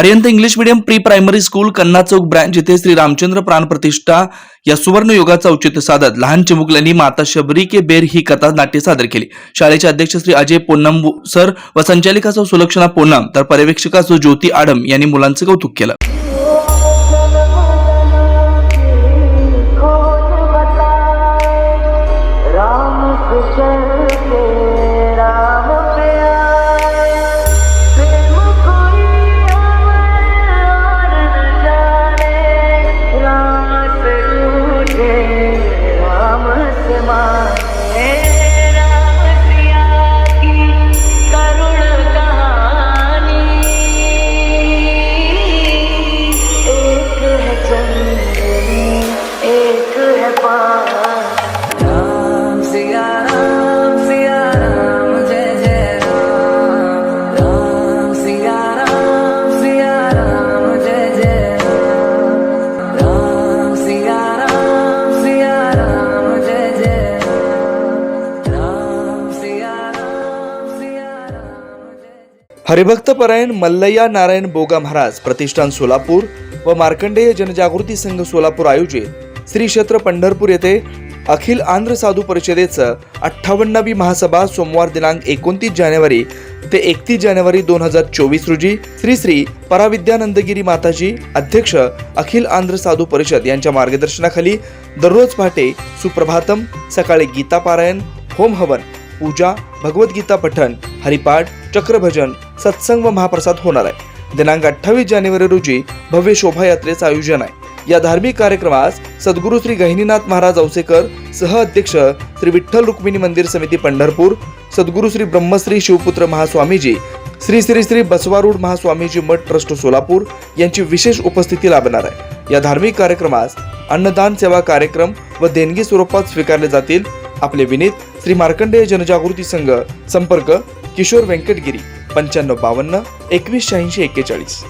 अरियंत English medium pre primary school Kanna Chowk branch येथे श्री रामचंद्र प्राण प्रतिष्ठा या सुवर्ण युगाचा औचित्य साधत लहान चिमुकल्यांनी माता शबरी के बेर ही कथा नाट्य सादर केली. शाळेचे अध्यक्ष श्री अजय पोन्नम सर व संचालिका सौ सुलक्षणा पोन्नम तर पर्यवेक्षिका सौ ज्योती आडम यांनी मुलांचं कौतुक केलं. परायण मल्लय्या नारायण बोगा महाराज प्रतिष्ठान सोलापूर व मार्कंडेय जनजागृती संघ सोलापूर आयोजित श्री क्षेत्र पंढरपूर येथे अखिल आंध्र साधू परिषदेचं अठ्ठावन्नावी महासभा सोमवार दिनांक एकोणतीस जानेवारी ते एकतीस जानेवारी दोन हजार चोवीस रोजी श्री श्री पराविद्यानंदगिरी माताजी अध्यक्ष अखिल आंध्र साधू परिषद यांच्या मार्गदर्शनाखाली दररोज पहाटे सुप्रभातम सकाळी गीता पारायण होम हवन पूजा भगवद्गीता पठण हरिपाठ चक्रभजन सत्संग व महाप्रसाद होणार आहे. दिनांक अठ्ठावीस जानेवारी रोजी भव्य शोभायात्रेचं आयोजन आहे. या धार्मिक कार्यक्रमास सद्गुरू श्री गहिनीनाथ महाराज औसेकर सह अध्यक्ष श्री विठ्ठल रुक्मिणी मंदिर समिती पंढरपूर सद्गुरू श्री ब्रह्मश्री शिवपुत्र महास्वामीजी श्री श्री श्री बसवारूढ महास्वामीजी मठ ट्रस्ट सोलापूर यांची विशेष उपस्थिती लाभणार आहे. या धार्मिक कार्यक्रमास अन्नदान सेवा कार्यक्रम व देणगी स्वरूपात स्वीकारले जातील. आपले विनीत श्री मार्कंडेय जनजागृती संघ संपर्क किशोर व्यंकटगिरी. पंच्याण्णव बावन्न एकवीस शहाऐंशी एक्केचाळीस.